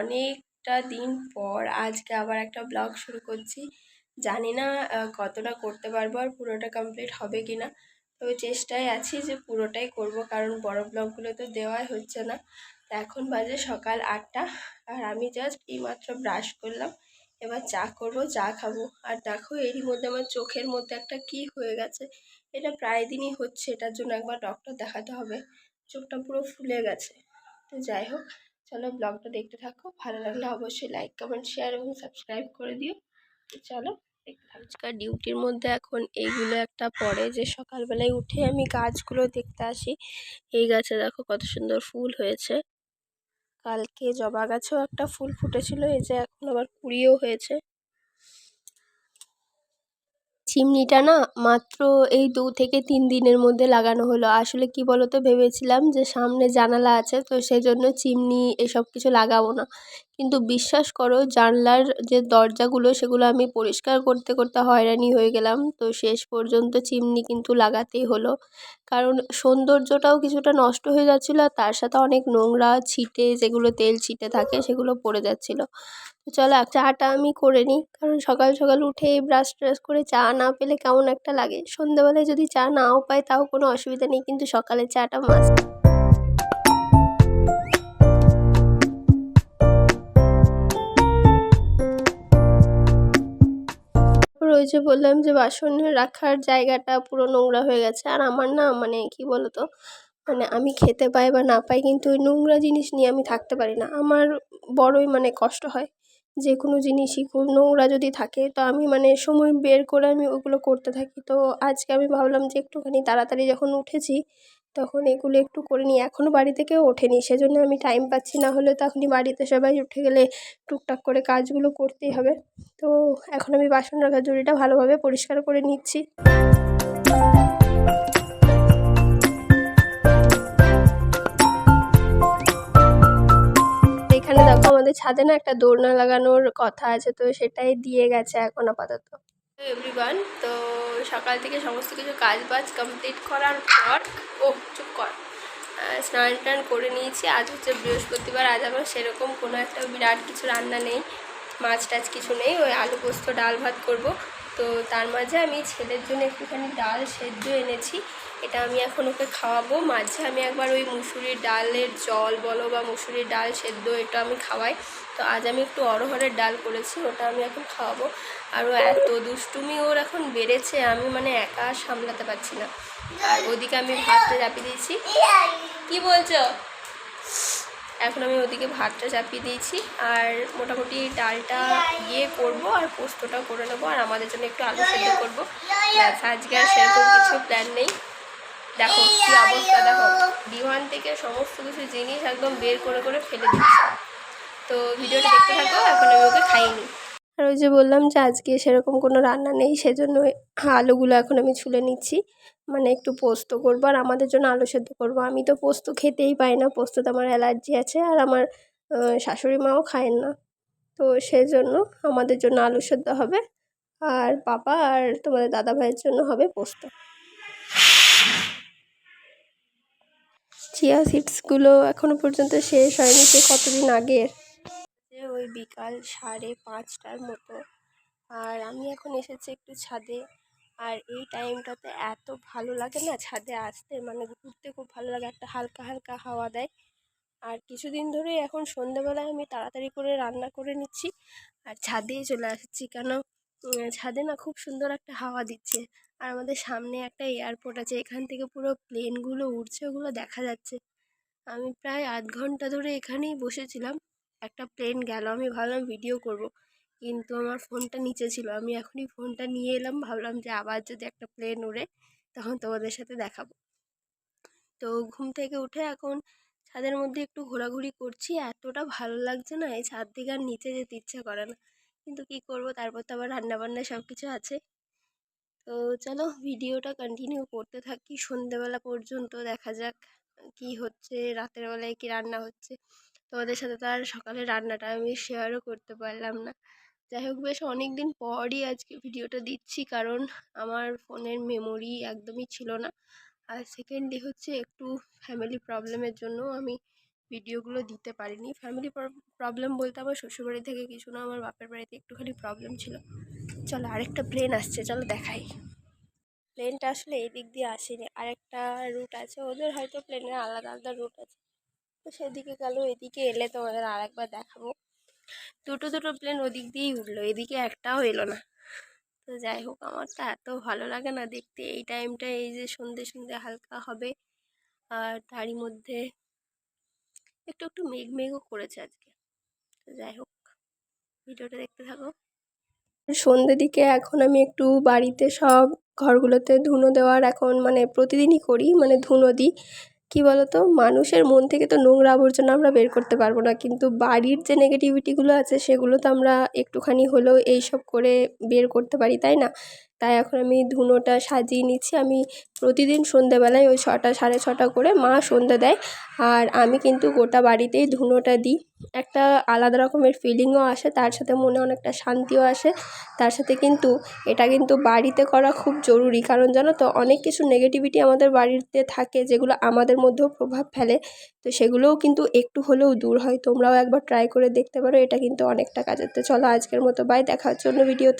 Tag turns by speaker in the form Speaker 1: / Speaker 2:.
Speaker 1: অনেকটা দিন পর আজকে আবার একটা ব্লগ শুরু করছি। জানি না কতটা করতে পারব আর পুরোটা কমপ্লিট হবে কি না তবে চেষ্টায় আছি যে পুরোটাই করব, কারণ বড় ব্লগগুলো তো দেওয়াই হচ্ছে না। তো এখন বাজে সকাল আটটা, আর আমি জাস্ট এইমাত্র ব্রাশ করলাম। এবার চা করব, চা খাব। আর দেখো, এরই মধ্যে আমার চোখের মধ্যে একটা কি হয়ে গেছে, এটা প্রায় দিনই হচ্ছে, এটার জন্য একবার ডক্টর দেখাতে হবে। চোখটা পুরো ফুলে গেছে। তো যাই হোক চলো ব্লগটা দেখতে থাকো। ভালো লাগলে অবশ্যই লাইক কমেন্ট শেয়ার এবং সাবস্ক্রাইব করে দিও। চলো আজকাল ডিউটির মধ্যে এখন এইগুলো একটা পড়ে যে সকালবেলায় উঠে আমি গাছগুলো দেখতে আসি। এই গাছে দেখো কত সুন্দর ফুল হয়েছে। কালকে জবা গাছেও একটা ফুল ফুটেছিল, এই যে এখন আবার কুড়িও হয়েছে। চিমনিটা না মাত্র এই দু থেকে তিন দিনের মধ্যে লাগানো হলো। আসলে কি বলতো, ভেবেছিলাম যে সামনে জানালা আছে, তো সেজন্য চিমনি এসব কিছু লাগাবো না। কিন্তু বিশ্বাস করো, জানলার যে দরজাগুলো, সেগুলো আমি পরিষ্কার করতে করতে হয়রানি হয়ে গেলাম। তো শেষ পর্যন্ত চিমনি কিন্তু লাগাতেই হলো। কারণ সৌন্দর্যটাও কিছুটা নষ্ট হয়ে যাচ্ছিল আর তার সাথে অনেক নোংরা ছিটে যেগুলো তেল ছিটে থাকে, সেগুলো পড়ে যাচ্ছিল। তো চলো চাটা আমি করে নিই। কারণ সকাল সকাল উঠে ব্রাশ ট্রাশ করে চা না পেলে কেমন একটা লাগে। সন্ধ্যেবেলায় যদি চা নাও পাই, তাও কোনো অসুবিধা নেই। কিন্তু সকালে চাটা মাস্ট যে বললাম যে বাসন রাখার জায়গাটা পুরো নোংরা হয়ে গেছে। আর আমার না মানে কি বলতো? মানে আমি খেতে পাই বা না পাই কিন্তু ওই নোংরা জিনিস নিয়ে আমি থাকতে পারি না। আমার বড়ই মানে কষ্ট হয়। যে কোনো জিনিসই খুব নোংরা যদি থাকে তো আমি মানে সময় বের করে আমি ওগুলো করতে থাকি। তো আজকে আমি ভাবলাম যে একটুখানি তাড়াতাড়ি যখন উঠেছি তখন এগুলো একটু করে নিই। এখনও বাড়িতে কেউ ওঠেনি, সেজন্য আমি টাইম পাচ্ছি না। হলে তো এখনই বাড়িতে সবাই উঠে গেলে টুকটাক করে কাজগুলো করতেই হবে। তো এখন আমি বাসন রাখার জুড়িটা ভালোভাবে পরিষ্কার করে নিচ্ছি। এখানে দেখো আমাদের ছাদে না একটা দোলনা লাগানোর কথা আছে, তো সেটাই দিয়ে গেছে এখন আপাতত। এভরিওয়ান তো সকাল থেকে সমস্ত কিছু কাজ বাজ কমপ্লিট করার পর ও চুপ কর। স্নান টান করে নিয়েছি। আজ হচ্ছে বৃহস্পতিবার, আজ আমার সেরকম কোনো একটা বিরাট কিছু রান্না নেই, মাছ টাছ কিছু নেই, ওই আলু পোস্ত, ডাল ভাত করব। তো তার মাঝে আমি ছেলের জন্য একটুখানি ডাল সেদ্ধ এনেছি। এটা আমি এখন ওকে খাওয়াবো। মাঝে আমি একবার ওই মুসুরির ডালের জল বলো বা মুসুরির ডাল সেদ্ধ, এটা আমি খাওয়াই। তো আজ আমি একটু অরহরের ডাল করেছি, ওটা আমি এখন খাওয়াবো। আর ও এত দুষ্টুমি ওর এখন বেড়েছে, আমি মানে একা সামলাতে পারছি না। আর ওদিকে আমি ভাতটা চাপিয়ে দিয়েছি। কি বলছো? এখন আমি ওদিকে ভাতটা চাপিয়ে দিয়েছি। আর মোটামুটি ডালটা ইয়ে করব আর পোস্তটা করে নেব, আর আমাদের জন্য একটু আলু সেদ্ধ করব। আজকে আর সেরকম কিছু প্ল্যান নেই। দেখো কি অবস্থা দেখো। ডিওয়ান থেকে সমস্ত কিছু জিনিস একদম বের করে করে ফেলে দিচ্ছে। তো ভিডিওটা দেখতে থাকো এখন আমি ওকে খাইনি আর ওই যে বললাম যে আজকে সেরকম কোনো রান্না নেই সেজন্য আলুগুলো এখন আমি ছুলে নিচ্ছি। মানে একটু পোস্ত করব আর আমাদের জন্য আলু সেদ্ধ করব। আমি তো পোস্ত খেতেই পাই না পোস্ততে আমার অ্যালার্জি আছে আর আমার শাশুড়ি মাও খায় না। তো সেজন্য আমাদের জন্য আলু সেদ্ধ হবে আর পাপা আর তোমাদের দাদা ভাইয়ের জন্য হবে পোস্ত। চিয়া সিডসগুলো এখনও পর্যন্ত শেষ হয়নি, সে কতদিন আগের ওই বিকাল সাড়ে পাঁচটার মতো। আর আমি এখন এসেছি একটু ছাদে। আর এই টাইমটাতে এত ভালো লাগে না ছাদে আসতে মানে ঘুরতে খুব ভালো লাগে, একটা হালকা হালকা হাওয়া দেয়। আর কিছুদিন ধরে এখন সন্ধ্যেবেলায় আমি তাড়াতাড়ি করে রান্না করে নিচ্ছি। আর ছাদেই চলে আসছি কেন? ছাদে না খুব সুন্দর একটা হাওয়া দিচ্ছে। আর আমাদের সামনে একটা এয়ারপোর্ট আছে, এখান থেকে পুরো প্লেনগুলো উড়ছে, ওগুলো দেখা যাচ্ছে। আমি প্রায় আধ ঘণ্টা ধরে এখানেই বসেছিলাম। একটা প্লেন গেল, আমি ভাবলাম ভিডিও করব। কিন্তু আমার ফোনটা নিচে ছিল, আমি এখনই ফোনটা নিয়ে এলাম, ভাবলাম যে আবার যদি একটা প্লেন উড়ে তখন তোমাদের সাথে দেখাবো। তো ঘুম থেকে উঠে এখন ছাদের মধ্যে একটু ঘোরাঘুরি করছি, এতটা ভালো লাগছে না, এই ছাদ থেকে আর নিচে যেতে ইচ্ছা করে না। কিন্তু কি করব? তারপর তো আবার রান্নাবান্না সব কিছু আছে। তো চলো ভিডিওটা কন্টিনিউ করতে থাকি। সন্ধেবেলা পর্যন্ত দেখা যাক কি হচ্ছে, রাতের বেলায় কি রান্না হচ্ছে। তোমাদের সাথে তো আর সকালে রান্নাটা আমি শেয়ারও করতে পারলাম না। যাই হোক বেশ অনেক দিন পরই আজকে ভিডিওটা দিচ্ছি কারণ আমার ফোনের মেমোরি একদমই ছিল না। আর সেকেন্ডলি হচ্ছে একটু ফ্যামিলি প্রবলেমের জন্য আমি ভিডিওগুলো দিতে পারিনি। ফ্যামিলি প্রবলেম বলতে আমার শ্বশুরবাড়ি থেকে কিছু না, আমার বাপের বাড়িতে একটুখানি প্রবলেম ছিল। চলো আরেকটা প্লেন আসছে, চলো দেখাই। প্লেনটা আসলে এই দিক দিয়ে আসেনি, আরেকটা রুট আছে। ওদের হয়তো প্লেনের আলাদা আলাদা রুট আছে। তো সেদিকে গেল, এদিকে এলে তোমাদের আর একবার দেখাবো। দুটো দুটো প্লেন ওদিক দিয়েই উঠল, এদিকে একটাও এলো না। তো যাই হোক আমার তো এত ভালো লাগে না দেখতে। এই টাইমটা এই যে সন্ধে সন্ধে হালকা হবে, আর তারই মধ্যে একটু একটু মেঘ, মেঘও করেছে আজকে। যাই হোক, ভিডিওটা দেখতে থাকো। সন্ধ্যে দিকে এখন আমি একটু বাড়িতে সব ঘরগুলোতে ধুনো দেওয়ার এখন মানে প্রতিদিনই করি মানে ধুনো দিই। কী বলতো? মানুষের মন থেকে তো নোংরা আবর্জনা আমরা বের করতে পারব না, কিন্তু বাড়ির যে নেগেটিভিটিগুলো আছে সেগুলো তো আমরা একটুখানি হলেও এইসব করে বের করতে পারি, তাই না? তাই এখন আমি ধুনোটা সাজিয়ে নিচ্ছি। আমি প্রতিদিন সন্ধ্যেবেলায় ওই ছটা, সাড়ে ছটা করে মা সন্ধ্যে দেয়। আর আমি কিন্তু গোটা বাড়িতেই ধুনোটা দিই। একটা আলাদা রকমের ফিলিংও আসে, তার সাথে মনে অনেকটা শান্তিও আসে। তার সাথে কিন্তু এটা কিন্তু বাড়িতে করা খুব জরুরি। কারণ জানো তো, অনেক কিছু নেগেটিভিটি আমাদের বাড়িতে থাকে, যেগুলো আমাদের মধ্যেও প্রভাব ফেলে। তো সেগুলোও কিন্তু একটু হলেও দূর হয়। তোমরাও একবার ট্রাই করে দেখতে পারো, এটা কিন্তু অনেকটা কাজের। তো চলো আজকের মতো বাই দেখা হচ্ছে অন্য ভিডিওতে